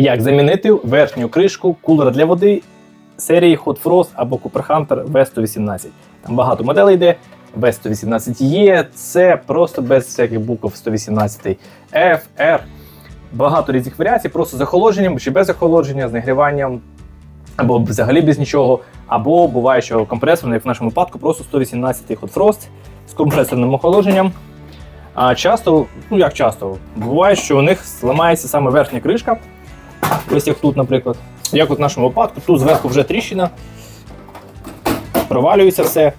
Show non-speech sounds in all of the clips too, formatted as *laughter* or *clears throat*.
Як замінити верхню кришку кулера для води серії Hot Frost або Cooper Hunter V118. Там багато моделей йде. V118 є, це просто без всяких букв 118 F, R. Багато різних варіацій, просто з охолодженням чи без охолодження, з нагріванням, або взагалі без нічого. Або буває, що компресорний, як в нашому випадку, просто 118 Hot Frost з компресорним охолодженням. А часто, ну як часто, буває, що у них зламається саме верхня кришка. Ось як тут, наприклад. Як от в нашому випадку, тут зверху вже тріщина, провалюється все.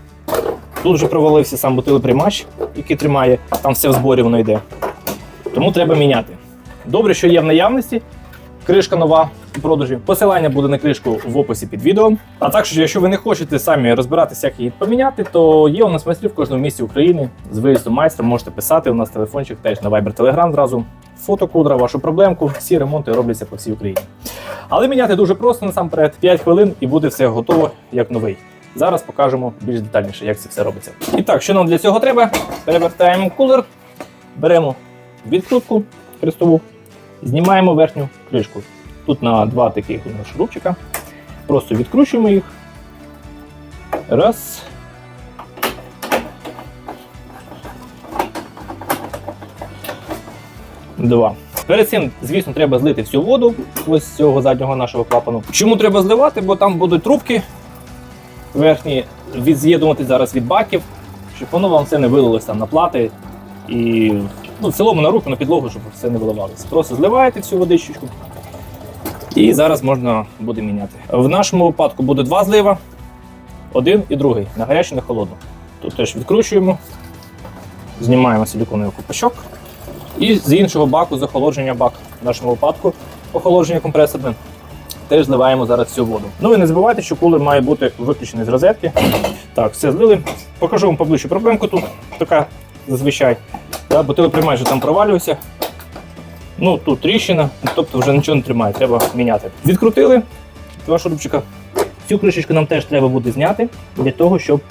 Тут вже провалився сам бутилоприймач, який тримає, там все в зборі воно йде. Тому треба міняти. Добре, що є в наявності. Кришка нова у продажі. Посилання буде на кришку в описі під відео. А також, якщо ви не хочете самі розбиратися, як її поміняти, то є у нас майстрів в кожному місці України з виїздом майстра. Можете писати. У нас телефончик теж на Viber Telegram зразу. Фото кудра, вашу проблемку. Всі ремонти робляться по всій Україні. Але міняти дуже просто насамперед 5 хвилин і буде все готово як новий. Зараз покажемо більш детальніше, як це все робиться. І так, що нам для цього треба? Перевертаємо кулер, беремо відкрутку хрестову, знімаємо верхню кришку. Тут на два таких шурупчика. Просто відкручуємо їх. Раз. Два. Перед цим, звісно, треба злити всю воду ось з цього заднього нашого клапану. Чому треба зливати? Бо там будуть трубки верхні відз'єднувати зараз від баків, щоб воно вам все не вилилось там на плати і ну, в цілому на руку, на підлогу, щоб все не виливалося. Просто зливаєте всю водичку. І зараз можна буде міняти. В нашому випадку буде два злива: один і другий, на гарячу, на холодну. Тут теж відкручуємо, знімаємо силіконовий купачок. І з іншого баку, з охолодження бак, в нашому випадку, охолодження компресорне, теж зливаємо зараз всю воду. Ну і не забувайте, що кулер має бути виключений з розетки. Так, все злили. Покажу вам поближче проблемку тут, така зазвичай. Да, бутилоприймач вже там провалювався. Ну, тут тріщина, тобто вже нічого не тримає, треба міняти. Відкрутили два шурупчика. Цю кришечку нам теж треба буде зняти для того, щоб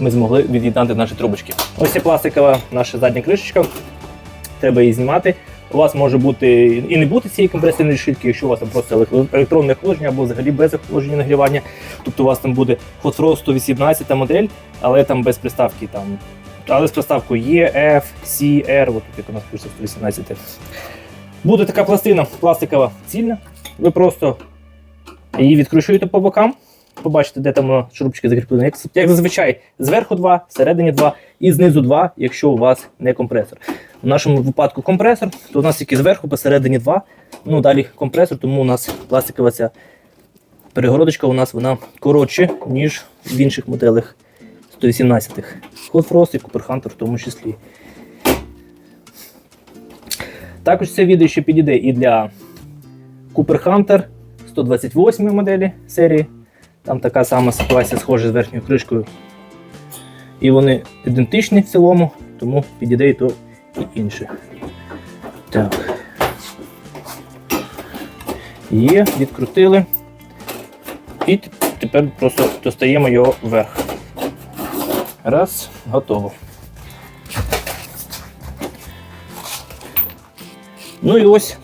ми змогли від'єднати наші трубочки. Ось ця пластикова наша задня кришечка. Треба її знімати. У вас може бути і не бути цієї компресорної решітки, якщо у вас там просто електронне охолодження або взагалі без охолодження нагрівання. Тобто у вас там буде Hot Frost 118 модель, але там без приставки там. Але з приставкою E, F, C, R, от тут як у нас пише 118. Буде така пластина пластикова цільна. Ви просто її відкручуєте по бокам. Побачите, де там е, шурупчики закріплені. Як, як зазвичай, зверху два, всередині два і знизу два, якщо у вас не компресор. У нашому випадку компресор, то у нас тільки зверху, посередині два. Ну далі компресор, тому у нас пластикова ця перегородочка у нас вона коротше, ніж в інших моделях 118-х. Hot Frost і Cooper Hunter в тому числі. Також це відео ще підійде і для Cooper Hunter 128 моделі серії. Там така сама ситуація схожа з верхньою кришкою. І вони ідентичні в цілому, тому підійде і то і інше. Так. Є, відкрутили. І тепер просто достаємо його вверх. Раз, готово. Ну і ось,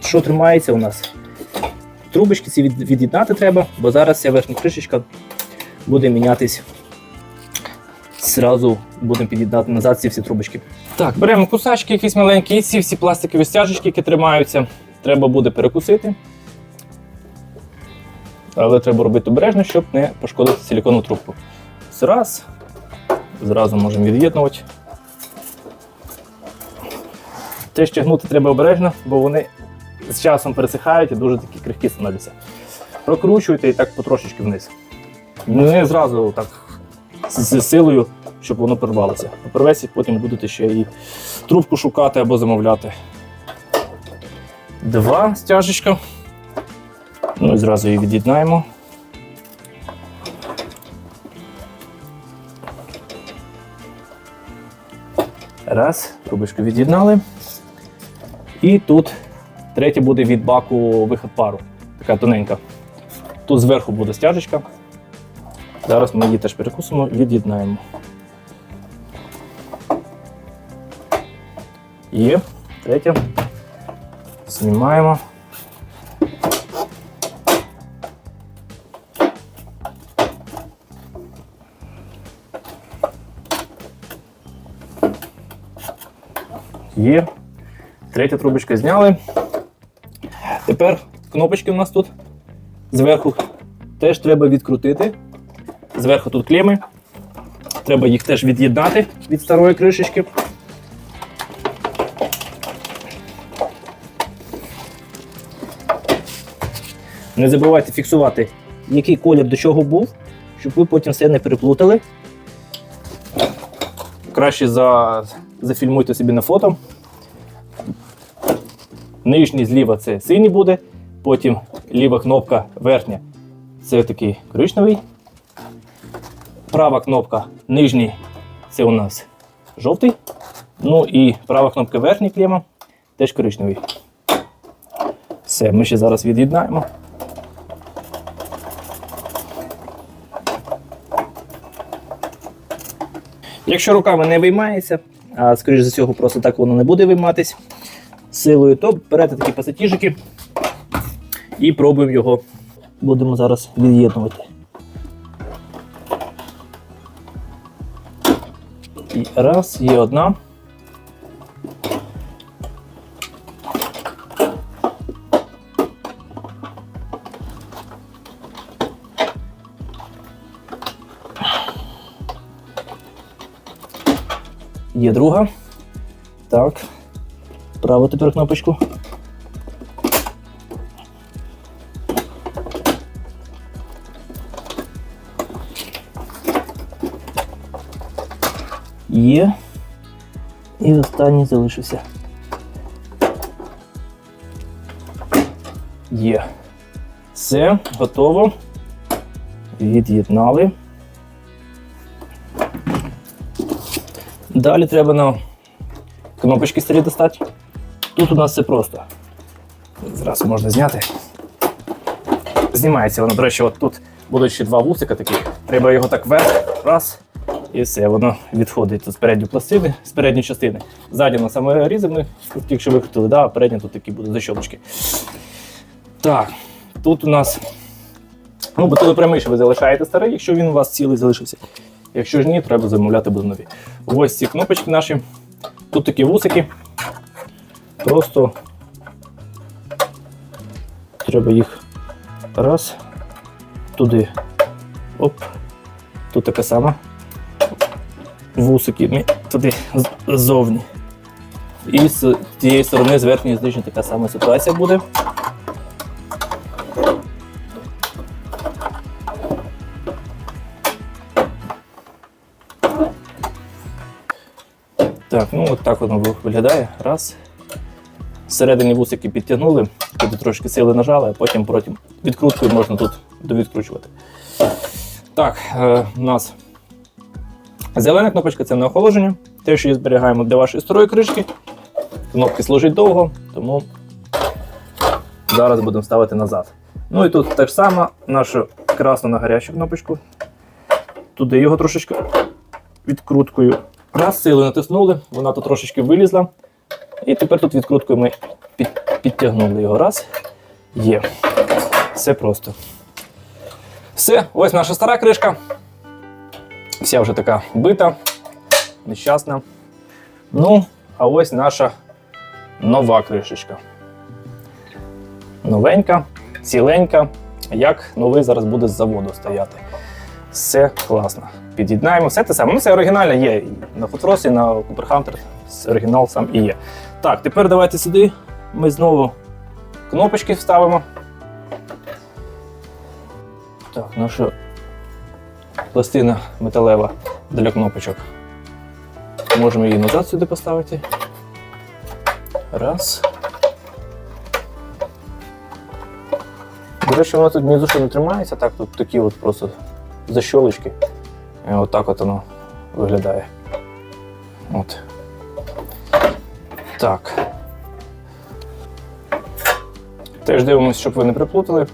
що тримається у нас. Трубочки ці від- від'єднати треба, бо зараз ця верхня кришечка буде мінятись. Зразу будемо під'єднати назад ці всі трубочки. Так, беремо кусачки якісь маленькі, і ці всі пластикові стяжечки, які тримаються, треба буде перекусити. Але треба робити обережно, щоб не пошкодити силіконову трубку. Раз. Зразу можемо від'єднувати. Теж тягнути треба обережно, бо вони з часом пересихають і дуже такі крихкі становляться. Прокручуйте і так потрошечки вниз. Не зразу так з, силою, щоб воно порвалося. Порветься, потім будете ще і трубку шукати або замовляти. Два стяжечка. Ну і зразу її від'єднаємо. Раз, трубочку від'єднали. І тут третє буде від баку виход пару. Така тоненька. Тут зверху буде стяжечка. Зараз ми її теж перекусимо і від'єднаємо. Є, третє. Знімаємо. Є. Третя трубочка зняли. Тепер кнопочки у нас тут зверху теж треба відкрутити. Зверху тут клеми. Треба їх теж від'єднати від старої кришечки. Не забувайте фіксувати, який колір до чого був, щоб ви потім все не переплутали. Краще за... зафільмуйте собі на фото. Нижній зліва це синій буде, потім ліва кнопка верхня це такий коричневий. Права кнопка нижній це у нас жовтий. Ну і права кнопка верхній клема теж коричневий. Все, ми ще зараз від'єднаємо. Якщо руками не виймається, а скоріш за цього, просто так воно не буде вийматись силою, то берете такі пасатіжики і пробуємо його. Будемо зараз від'єднувати. І раз, є одна. Є друга. Так. Праву тепер кнопочку. Є. І останній залишився. Є. Все, готово. Від'єднали. Далі треба на кнопочки старі достати. Тут у нас все просто. Зразу можна зняти. Знімається воно, до речі, от тут будуть ще два вусика такі. Треба його так вверх, раз, і все, воно відходить з передньої пластини, з передньої частини. Ззаді на саме різи ми тільки що викрутили, да, а передні тут такі будуть защолочки. Так, тут у нас. Ну, бутилопримиш ви залишаєте старий, якщо він у вас цілий залишився. Якщо ж ні, треба замовляти буде нові. Ось ці кнопочки наші. Тут такі вусики. Просто треба їх раз, туди. Оп. Тут така сама. Вусики туди ззовні. І з тієї сторони, з верхньої і з нижньої така сама ситуація буде. Так, ну от так воно виглядає. Раз. Всередині вусики підтягнули, туди трошки сили нажали, а потім потім відкруткою можна тут довідкручувати. Так, е, у нас зелена кнопочка це на охолодження. Те, що її зберігаємо для вашої старої кришки. Кнопки служать довго, тому зараз будемо ставити назад. Ну і тут так само нашу красну на гарячу кнопочку. Туди його трошечки відкруткою. Раз, силою натиснули, вона тут трошечки вилізла. І тепер тут відкруткою ми під, підтягнули його. Раз. Є. Все просто. Все, ось наша стара кришка. Вся вже така бита, нещасна. Ну, а ось наша нова кришечка. Новенька, ціленька, як новий зараз буде з заводу стояти. Все класно. Під'єднаємо, все те саме. Ну, це оригінальне є на Футрос, і на Cooper Hunter. Оригінал сам і є. Так, тепер давайте сюди. Ми знову кнопочки вставимо. Так, наша пластина металева для кнопочок. Можемо її назад сюди поставити. Раз. До речі, воно тут за що не тримається, так тут такі от просто защолочки. І отак от воно виглядає. От. Так. Теж дивимося, щоб ви не приплутали.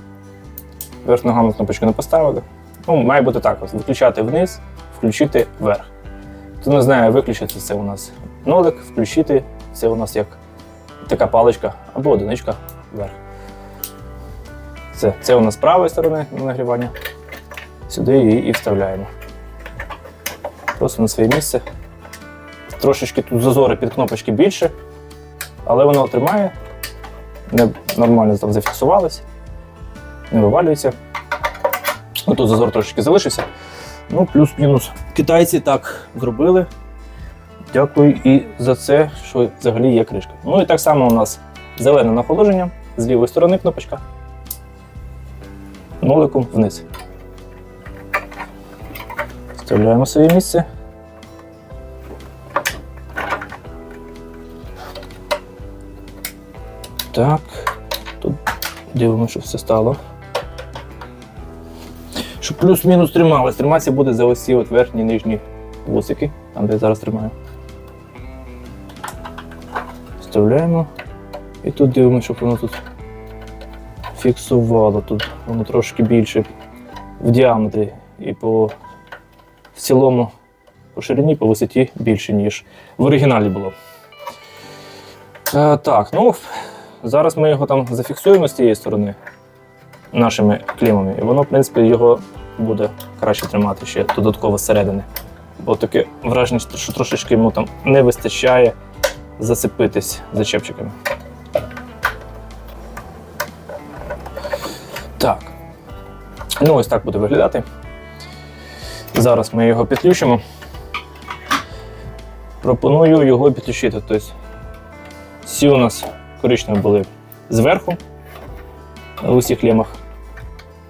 Верх ногами кнопочку не поставили. Ну, має бути так: виключати вниз, включити вверх. Хто не знає, виключити це у нас нолик, включити це у нас як така паличка або одиничка вверх. Це, це у нас з правої сторони нагрівання. Сюди її і вставляємо. Просто на своє місце. Трошечки тут зазори під кнопочки більше, Але воно тримає, не, нормально там зафіксувалось, не вивалюється. Ну, тут зазор трошечки залишився. Ну, плюс-мінус. Китайці так зробили. Дякую і за це, що взагалі є кришка. Ну і так само у нас зелене нахолодження, з лівої сторони кнопочка. Ноликом вниз. Вставляємо своє місце. Так. Тут дивимося, що все стало. Щоб плюс-мінус трималось. Триматися буде за ось от верхні нижні вусики, там де я зараз тримаю. Вставляємо. І тут дивимося, щоб воно тут фіксувало. Тут воно трошки більше в діаметрі і по в цілому по ширині, по висоті більше, ніж в оригіналі було. Е, так, ну зараз ми його там зафіксуємо з цієї сторони нашими клімами, і воно, в принципі, його буде краще тримати ще додатково зсередини. Бо таке враження, що трошечки йому там не вистачає зацепитись зачепчиками. Так. Ну, ось так буде виглядати. Зараз ми його підключимо. Пропоную його підключити. Тобто, всі у нас коричневі були зверху, на усіх лемах.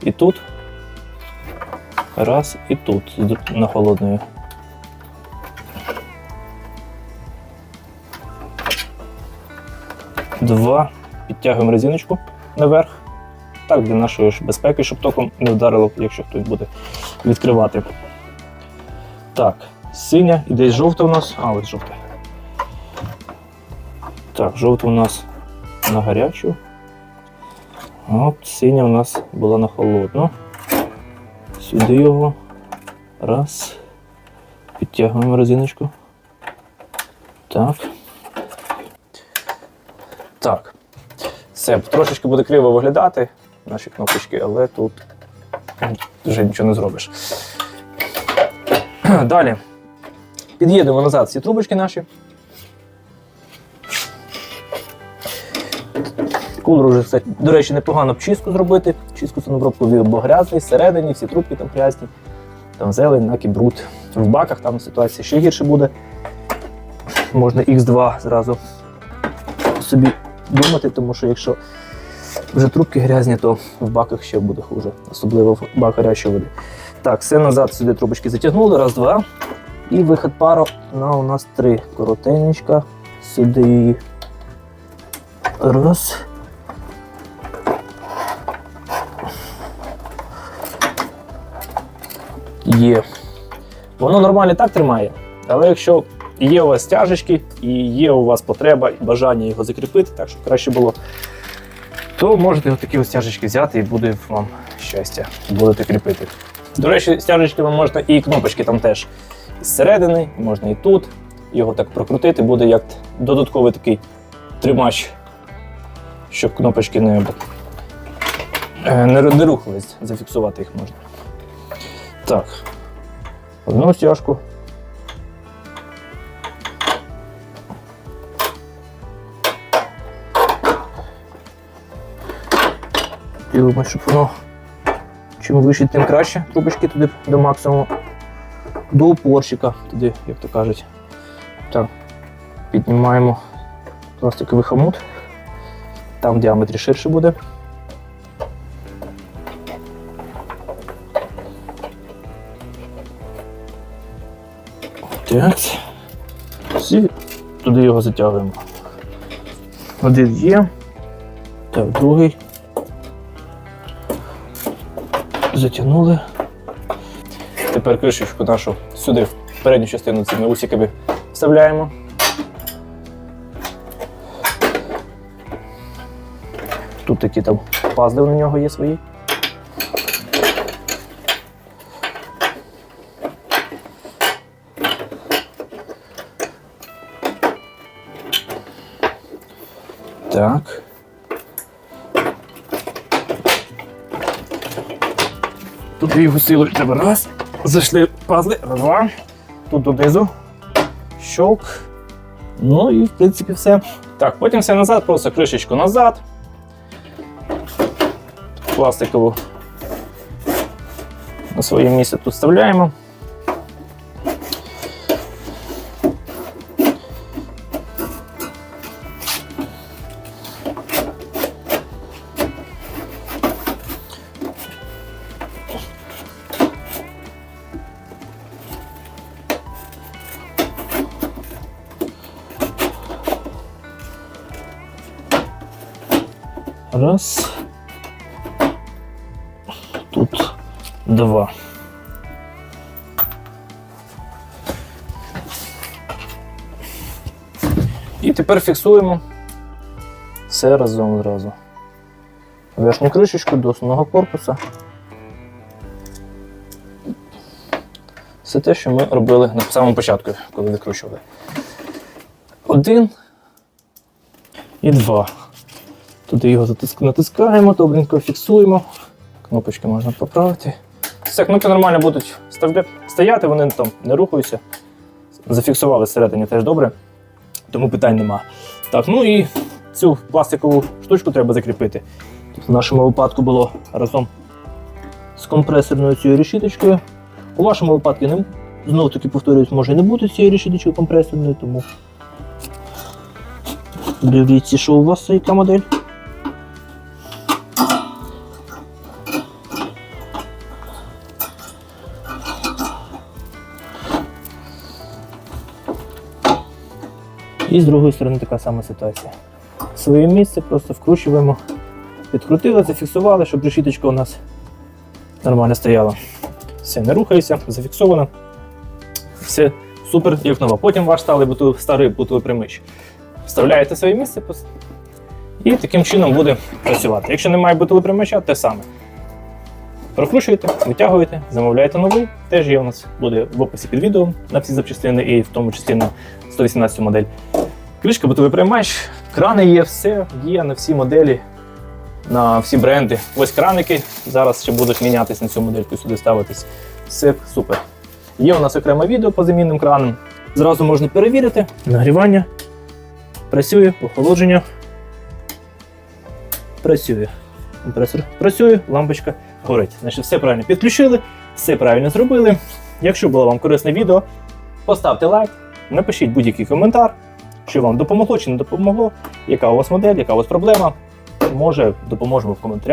І тут. Раз, і тут на холодною. Два. Підтягуємо резиночку наверх. Так, для нашої ж безпеки, щоб током не вдарило, якщо хтось буде відкривати. Так, синя і десь жовта у нас. А, ось жовта. Так, жовта у нас на гарячу. От синя у нас була на холодну. Сюди його. Раз. Підтягуємо резиночку. Так. Так. Все, трошечки буде криво виглядати наші кнопочки, але тут вже нічого не зробиш. *clears throat* Далі. Під'їдемо назад всі трубочки наші. Кулер кстати, до речі, непогано б чистку зробити. Чистку сонобробку бо грязний, всередині, всі трубки там грязні, там зелень, накі, бруд. В баках там ситуація ще гірше буде. Можна Х2 зразу собі думати, тому що якщо вже трубки грязні, то в баках ще буде хуже, особливо в бак гарячої води. Так, все назад сюди трубочки затягнули, раз, два. І вихід пару на у нас три. Коротенечка. Сюди. Раз. Є. Воно нормально так тримає, але якщо є у вас стяжечки і є у вас потреба і бажання його закріпити, так щоб краще було, то можете такі ось стяжечки взяти і буде вам щастя. Будете кріпити. До речі, стяжечки ви можете і кнопочки там теж зсередини, можна і тут. Його так прокрутити, буде як додатковий такий тримач, щоб кнопочки не, е, не, не рухались, зафіксувати їх можна. Так. Одну стяжку. Ділимо, щоб воно чим вище, тим краще. Трубочки туди до максимуму. До упорчика, туди, як то кажуть. Так. Піднімаємо пластиковий хомут. Там в діаметрі ширше буде. Так. Всі туди його затягуємо. Один є. Так, другий. Затягнули. Тепер кришечку нашу сюди, в передню частину цими усиками вставляємо. Тут такі там пазли на нього є свої. Так. Його силою треба раз. Зайшли пазли. Два. Тут донизу. Щолк. Ну і в принципі все. Так, потім все назад, просто кришечку назад. Пластикову на своє місце тут вставляємо. Тут два. І тепер фіксуємо все разом зразу. Верхню кришечку до основного корпуса. Все те, що ми робили на самому початку, коли викручували. Один і два. Туди його натискаємо, добренько фіксуємо. Кнопочки можна поправити. Все, кнопки нормально будуть стояти, вони там не рухаються. Зафіксували всередині теж добре, тому питань нема. Так, ну і цю пластикову штучку треба закріпити. Тут в нашому випадку було разом з компресорною цією решіточкою. У вашому випадку не знову таки повторюсь, може не бути цієї решіточки компресорної, тому дивіться, що у вас яка модель. І з другої сторони така сама ситуація. Своє місце просто вкручуємо, підкрутили, зафіксували, щоб решіточка у нас нормально стояла. Все, не рухається, зафіксовано. Все супер, як нова. Потім ваш старий буту- старий бутовий примич. Вставляєте своє місце і таким чином буде працювати. Якщо немає бутового примича, те саме. Прокручуєте, витягуєте, замовляєте новий. Теж є у нас буде в описі під відео на всі запчастини, і в тому числі на 118 модель. Кришка, бутовий приймач, крани є, все є на всі моделі, на всі бренди. Ось краники зараз ще будуть мінятись на цю модельку, сюди ставитись. Все супер. Є у нас окреме відео по замінним кранам. Зразу можна перевірити. Нагрівання. Працює, охолодження. Працює. Компресор працює, лампочка горить. Значить, все правильно підключили, все правильно зробили. Якщо було вам корисне відео, поставте лайк, напишіть будь-який коментар, чи вам допомогло, чи не допомогло, яка у вас модель, яка у вас проблема. Може, допоможемо в коментарях.